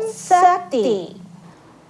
ஓம் சக்தி.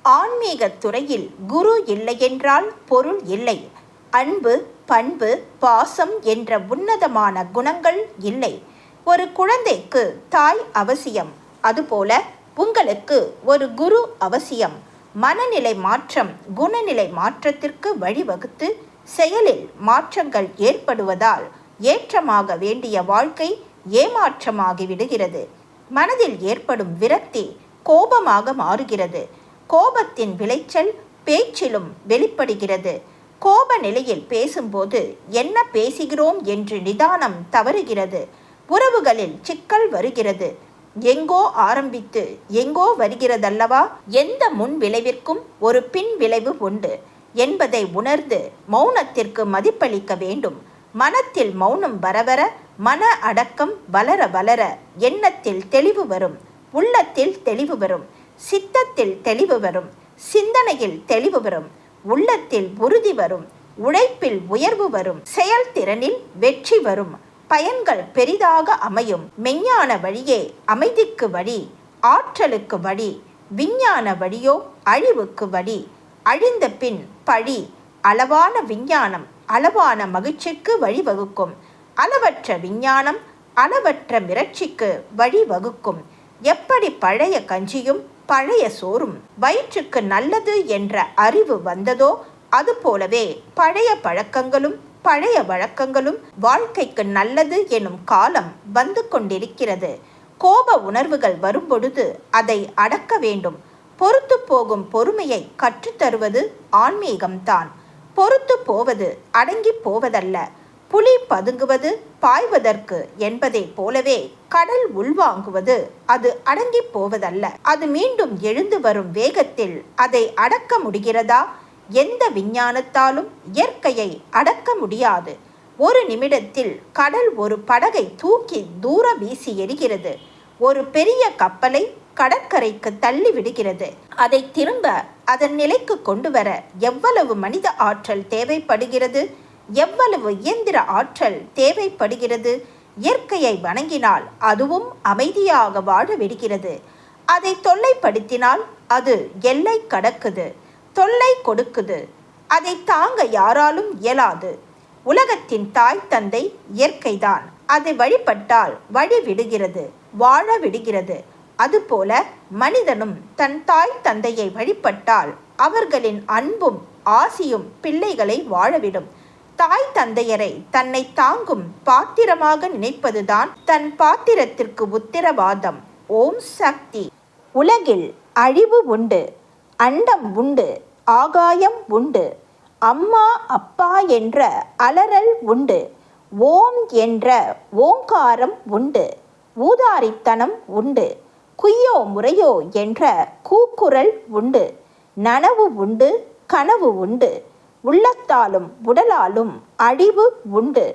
ஆன்மீக துறையில் குரு இல்லையென்றால் பொருள் இல்லை. அன்பு பண்பு பாசம் என்ற உன்னதமான குணங்கள் இல்லை. ஒரு குழந்தைக்கு தாய் அவசியம். அதுபோல உங்களுக்கு ஒரு குரு அவசியம். மனநிலை மாற்றம் குணநிலை மாற்றத்திற்கு வழிவகுத்து செயலில் மாற்றங்கள் ஏற்படுவதால் ஏற்றமாக வேண்டிய வாழ்க்கை ஏமாற்றமாகிவிடுகிறது மனதில் ஏற்படும் விரக்தி கோபமாக மாறுகிறது. கோபத்தின் விளைச்சல் பேச்சிலும் வெளிப்படுகிறது. கோப நிலையில் பேசும்போது என்ன பேசுகிறோம் என்று நிதானம் தவறுகிறது. உறவுகளில் சிக்கல் வருகிறது. எங்கோ ஆரம்பித்து எங்கோ வருகிறதல்லவா? எந்த முன் விளைவிற்கும் ஒரு பின் விளைவு உண்டு. என்பதை உணர்ந்து மௌனத்திற்கு மதிப்பளிக்க வேண்டும். மனத்தில் மௌனம் வரவர மன அடக்கம் வளர வளர எண்ணத்தில் தெளிவு வரும். உள்ளத்தில் தெளிவு வரும் சித்தத்தில் தெளிவு வரும் சிந்தனையில் தெளிவு வரும் உள்ளத்தில் உறுதி வரும் உழைப்பில் உயர்வு வரும் செயல்திறனில் வெற்றி வரும் பயன்கள் பெரிதாக அமையும் மெஞ்ஞான வழியே அமைதிக்கு வழி ஆற்றலுக்கு வழி விஞ்ஞான வழியோ அழிவுக்கு வழி அழிந்த பின் பழி அளவான விஞ்ஞானம் அளவான மகிழ்ச்சிக்கு வழிவகுக்கும் அளவற்ற விஞ்ஞானம் அளவற்ற மிரட்சிக்கு வழிவகுக்கும் எப்படி பழைய கஞ்சியும் பழைய சோறும் வயிற்றுக்கு நல்லது என்ற அறிவு வந்ததோ அதுபோலவே பழைய பழக்கங்களும் பழைய வழக்கங்களும் வாழ்க்கைக்கு நல்லது எனும் காலம் வந்து கொண்டிருக்கிறது. கோப உணர்வுகள் வரும்பொழுது அதை அடக்க வேண்டும். பொறுத்து போகும் பொறுமையை கற்றுத்தருவது ஆன்மீகம்தான். பொறுத்து போவது அடங்கி போவதல்ல. புலி பதுங்குவது பாய்வதற்கு என்பதை போலவே கடல் உள்வாங்குவது அது அடங்கி போவதல்ல. அது மீண்டும் எழுந்து வரும் வேகத்தில் அதை அடக்க முடிகிறதா? எந்த விஞ்ஞானத்தாலும் இயற்கையை அடக்க முடியாது. ஒரு நிமிடத்தில் கடல் ஒரு படகை தூக்கி தூர வீசி எறிகிறது. ஒரு பெரிய கப்பலை கடற்கரைக்கு தள்ளி விடுகிறது. அதை திரும்ப அதன் நிலைக்கு கொண்டு வர எவ்வளவு மனித ஆற்றல் தேவைப்படுகிறது? எவ்வளவு இயந்திர ஆற்றல் தேவைப்படுகிறது? இயற்கையை வணங்கினால் அதுவும் அமைதியாக வாழ விடுகிறது. அதை தொல்லைப்படுத்தினால் அது எல்லை கடக்குது தொல்லை கொடுக்குது. அதை தாங்க யாராலும் இயலாது. உலகத்தின் தாய் தந்தை இயற்கைதான். அதை வழிபட்டால் வழி விடுகிறது வாழ விடுகிறது. அதுபோல மனிதனும் தன் தாய் தந்தையை வழிபட்டால் அவர்களின் அன்பும் ஆசியும் பிள்ளைகளை வாழவிடும் தாய் தந்தையரை தன்னை தாங்கும் பாத்திரமாக நினைப்பதுதான் தன் பாத்திரத்திற்கு உத்திரவாதம். ஓம் சக்தி. உலகில் அழிவு உண்டு அண்டம் உண்டு ஆகாயம் உண்டு அம்மா அப்பா என்ற அலறல் உண்டு ஓம் என்ற ஓங்காரம் உண்டு ஊதாரித்தனம் உண்டு குய்யோ முறையோ என்ற கூக்குரல் உண்டு நனவு உண்டு கனவு உண்டு. உள்ளத்தாலும் உடலாலும் அழிவு உண்டு.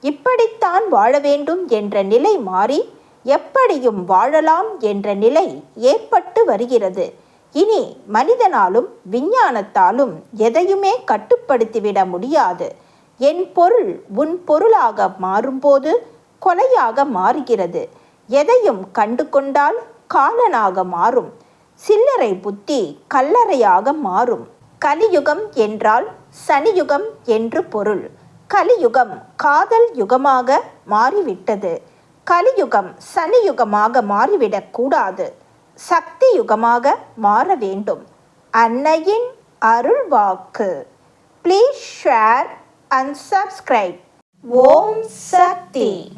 இப்படித்தான் வாழ வேண்டும் என்ற நிலை மாறி எப்படியும் வாழலாம் என்ற நிலை ஏற்பட்டு வருகிறது. இனி மனிதனாலும் விஞ்ஞானத்தாலும் எதையுமே கட்டுப்படுத்திவிட முடியாது. என் பொருள் உன் பொருளாக மாறும்போது கொலையாக மாறுகிறது. எதையும் கண்டு கொண்டால் காலனாக மாறும். சில்லறை புத்தி கல்லறையாக மாறும். கலியுகம் என்றால் சனியுகம் என்று பொருள். கலியுகம் காதல் யுகமாக மாறிவிட்டது. கலியுகம் சனியுகமாக மாறிவிடக் கூடாது. சக்தி யுகமாக மாற வேண்டும். அன்னையின் அருள் வாக்கு please share and subscribe Om Shakti.